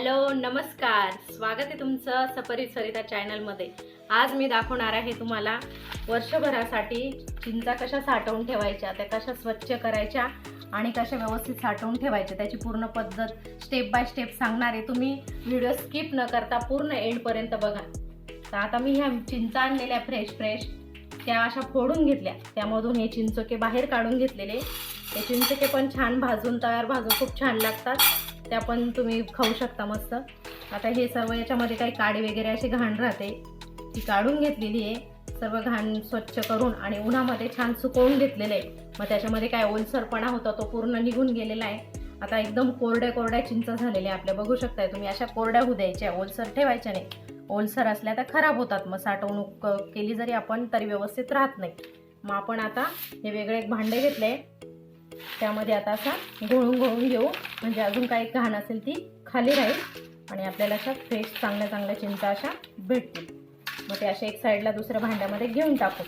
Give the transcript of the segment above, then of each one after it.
Hello नमस्कार. स्वागत आहे तुमचं सपरी सरिता चॅनलमध्ये. आज मी दाखवणार आहे तुम्हाला वर्षभरासाठी चिंचा कशा साठवून ठेवायच्या त्या कशा स्वच्छ करायच्या आणि कशा व्यवस्थित साठवून ठेवायच्या त्याची पूर्ण पद्धत स्टेप बाय स्टेप सांगणार आहे. तुम्ही व्हिडिओ स्किप न करता पूर्ण एंडपर्यंत बघा. तर आता मी ह्या चिंचा आणलेल्या फ्रेश फ्रेश त्या अशा फोडून घेतल्या. त्यामधून हे चिंचोके बाहेर काढून घेतलेले. ते चिंचोके पण छान भाजून तयार भाजून खूप छान लागतात. त्या पण तुम्ही खाऊ शकता मस्त. आता हे सर्व याच्यामध्ये काही काडी वगैरे अशी घाण राहते. ती काढून घेतलेली आहे. सर्व घाण स्वच्छ करून आणि उन्हामध्ये छान सुकवून घेतलेलं आहे. मग त्याच्यामध्ये काय ओलसरपणा होता तो पूर्ण निघून गेलेला आहे. आता एकदम कोरड्या कोरड्या चिंच झालेल्या आपल्या. बघू शकताय तुम्ही अशा कोरड्या होऊ द्यायच्या ओलसर ठेवायच्या नाही. ओलसर असल्या तर खराब होतात. मग साठवणूक केली जरी आपण तरी व्यवस्थित राहत नाही. मग आपण आता हे वेगळे एक भांडे घेतले. त्यामध्ये आता असा घोळून घोळून घेऊ. म्हणजे अजून काही घाण असेल ती खाली राहील. आणि आपल्याला अशा फ्रेश चांगल्या चांगल्या चिंचा अशा भेटतील. मग ते अशा एक साईडला दुसऱ्या भांड्यामध्ये घेऊन टाकू.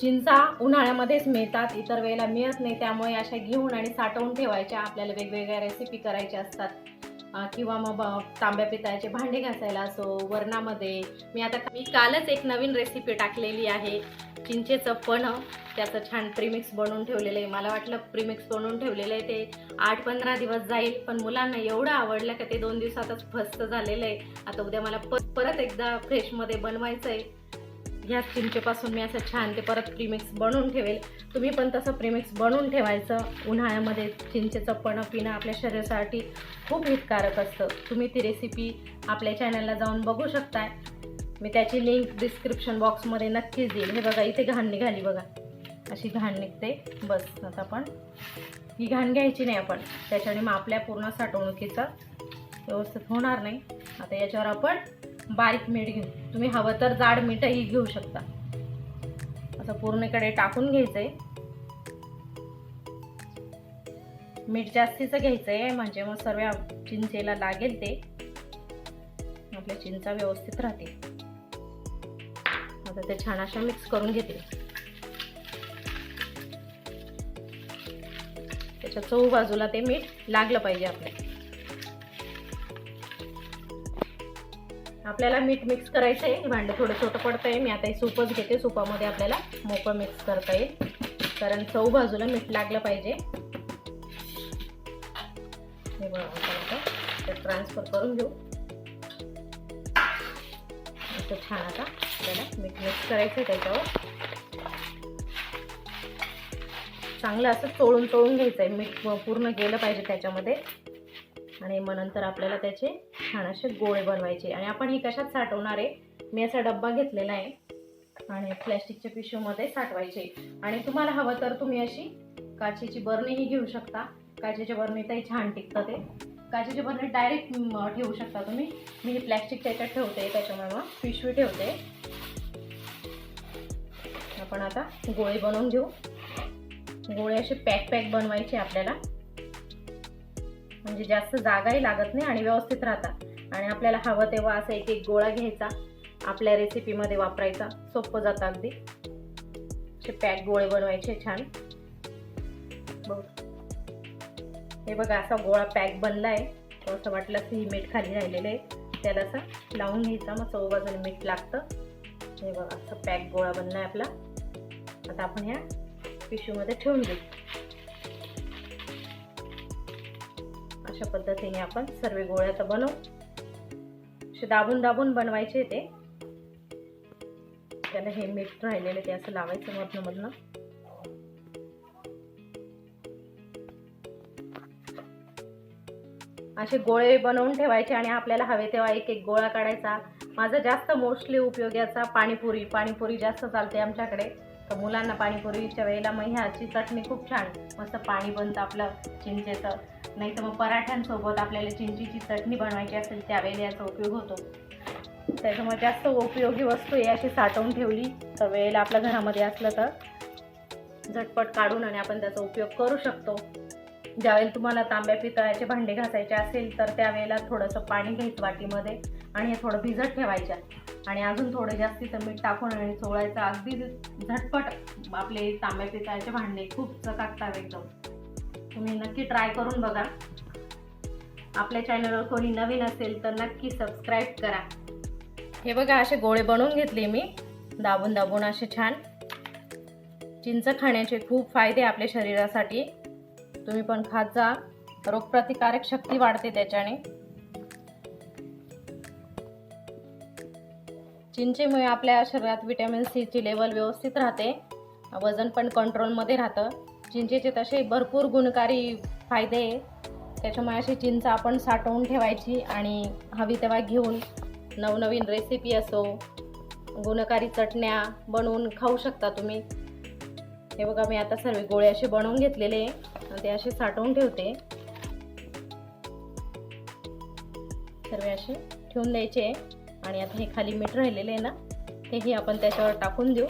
चिंचा उन्हाळ्यामध्येच मिळतात इतर वेळेला मिळत नाही. त्यामुळे अशा घेऊन आणि साठवून ठेवायच्या. आपल्याला वेगवेगळ्या रेसिपी करायच्या असतात. किंवा मग तांब्या पितळ्याचे भांडे घासायला असो वरणामध्ये. मी आता मी कालच एक नवीन रेसिपी टाकलेली आहे. चिंचेचं पण त्याचं छान प्रीमिक्स बनवून ठेवलेलं आहे. मला वाटलं प्रीमिक्स बनवून ठेवलेलं आहे ते आठ पंधरा दिवस जाईल पण मुलांना एवढं आवडलं का ते दोन दिवसातच फस्त झालेलं आहे. आता उद्या मला परत एकदा फ्रेशमध्ये बनवायचं आहे ह्या चिंचेपासून मी असं छान ते परत प्रीमिक्स बनवून ठेवेल. तुम्ही पण तसं प्रीमिक्स बनवून ठेवायचं. उन्हाळ्यामध्ये चिंचेचं पणं पिणं आपल्या शरीरासाठी खूप हितकारक असतं. तुम्ही ती रेसिपी आपल्या चॅनलला जाऊन बघू शकताय. मी त्याची लिंक डिस्क्रिप्शन बॉक्समध्ये नक्कीच देईल हे बघा इथे घाण निघाली बघा. अशी घाण निघते. बस आता आपण ही घाण घ्यायची नाही आपण. त्याच्याने मग आपल्या पूर्ण साठवणुकीचं व्यवस्थित होणार नाही. आता याच्यावर आपण बारीक मीठ घेऊन. तुम्ही हवं तर जाड मीठही घेऊ शकता. असं पूर्णकडे टाकून घ्यायचं आहे मीठ जास्तीचं घ्यायचं आहे म्हणजे मग सर्व चिंचेला लागेल ते. आपल्या चिंचा व्यवस्थित राहते आता ते छान अशा मिक्स करून घेते त्याच्या चौ बाजूला ते मीठ लागलं पाहिजे आपल्या आपल्याला मीठ मिक्स करायचं आहे. हे भांडं थोडं छोटं पडतं आहे मी आता हे सूपच घेते. सुपामध्ये आपल्याला मोकळं मिक्स करता येईल. कारण चव बाजूला मीठ लागलं पाहिजे. हे बघा ते ट्रान्सफर करून घेऊ. असं छान आता आपल्याला मीठ मिक्स करायचं आहे त्याच्यावर. चांगलं असं चोळून चोळून घ्यायचं आहे मीठ पूर्ण गेलं पाहिजे त्याच्यामध्ये. आणि मग नंतर आपल्याला त्याचे छान असे गोळे बनवायचे. आणि आपण हे कशात साठवणार आहे? मी असा डब्बा घेतलेला आहे आणि प्लॅस्टिकच्या पिशवीमध्ये साठवायचे. आणि तुम्हाला हवं तर तुम्ही अशी काचेची बरणीही घेऊ शकता. काचेच्या बरणीतही छान टिकतं ते. काचेची बरणी डायरेक्ट ठेवू शकता तुम्ही. मी हे प्लॅस्टिक त्याच्यात ठेवते त्याच्यामुळे मग पिशवी ठेवते. आपण आता गोळे बनवून घेऊ. गोळे असे पॅक पॅक बनवायचे आपल्याला. म्हणजे जास्त जागाही लागत नाही आणि व्यवस्थित राहतात. आणि आपल्याला हवं तेव्हा असं एक एक गोळा घ्यायचा आपल्या रेसिपीमध्ये वापरायचा. सोपं जातं अगदी. असे पॅक गोळे बनवायचे छान. बघ. हे बघा असा गोळा पॅक बनला आहे असं वाटलं की मीठ खाली राहिलेलं आहे. त्याला असं लावून घ्यायचा. मग चौ मीठ लागतं. हे बघा असं पॅक गोळा बनला आहे आपला. आता आपण ह्या पिशवीमध्ये ठेवून देऊ. अशा पद्धतीने आपण सर्व गोळ्याचं बनवू. असे दाबून दाबून बनवायचे ते. त्याला हे मीठ राहिलेलं ते असं लावायचं मधनं मधनं. असे गोळे बनवून ठेवायचे आणि आपल्याला हवे तेव्हा एक एक गोळा काढायचा. माझा जास्त मोस्टली उपयोग याचा पाणीपुरी. पाणीपुरी जास्त चालते आमच्याकडे. तर मुलांना पाणीपुरीच्या वेळेला मग ह्याची चटणी खूप छान मस्त पाणी बनतं आपलं चिंचेचं. नाही तर मग पराठ्यांसोबत आपल्याला चिंचीची चटणी बनवायची असेल त्यावेळेला याचा उपयोग होतो. त्याच्यामुळे जास्त उपयोगी वस्तू आहे अशी साठवून ठेवली. तर वेळेला आपल्या घरामध्ये असलं तर झटपट काढून आणि आपण त्याचा उपयोग करू शकतो. ज्यावेळेला तुम्हाला तांब्या पितळाचे भांडे घासायचे असेल तर त्यावेळेला थोडंसं पाणी घ्यायचं वाटीमध्ये आणि हे थोडं भिजत ठेवायच्या आणि अजून थोडं जास्तीचं मीठ टाकून आणि चोळायचं अगदी झटपट आपले तांब्या पितळाचे भांडे खूप चकाकतात एकदम. तुम्ही नक्की ट्राय करून बघा. आपल्या चॅनलवर कोणी नवीन असेल तर नक्की सबस्क्राईब करा. हे बघा असे गोळे बनवून घेतले मी. दाबून दाबून असे छान. चिंच खाण्याचे खूप फायदे आपल्या शरीरासाठी. तुम्ही पण खात जा. रोगप्रतिकारक शक्ती वाढते त्याच्याने. चिंचेमुळे आपल्या शरीरात विटॅमिन सीची लेवल व्यवस्थित राहते. वजन पण कंट्रोलमध्ये राहतं. चिंचेचे तसे भरपूर गुणकारी फायदे आहे त्याच्यामुळे अशी चिंच आपण साठवून ठेवायची आणि हवी तेव्हा घेऊन नवनवीन रेसिपी असो गुणकारी चटण्या बनवून खाऊ शकता तुम्ही. हे बघा मी आता सर्व गोळे असे बनवून घेतलेले ते असे साठवून ठेवते. सर्व असे ठेवून द्यायचे. आणि आता हे खाली मीठ राहिलेले आहे ना तेही आपण त्याच्यावर टाकून देऊ.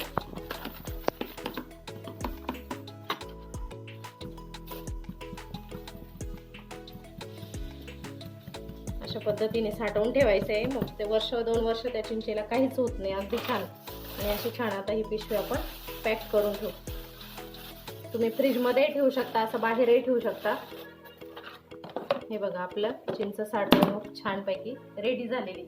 अशा पद्धतीने साठवून ठेवायचं. आहे मग ते वर्ष दोन वर्ष त्या चिंचेला काहीच होत नाही. अगदी छान. आणि अशी छान आता ही पिशवी आपण पॅक करून ठेवू. तुम्ही फ्रीजमध्ये ठेवू शकता असं बाहेरही ठेवू शकता. हे बघा आपलं चिंच साठवणूक छानपैकी रेडी झालेली.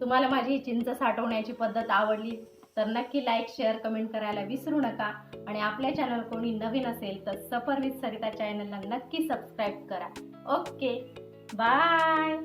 तुम्हाला माझी चिंच साठवण्याची पद्धत आवडली तर नक्की लाईक शेअर कमेंट करायला विसरू नका. आणि आपल्या चॅनल कोणी नवीन असेल तर सफर विथ सरिता चॅनलला नक्की सबस्क्राईब करा. Okay bye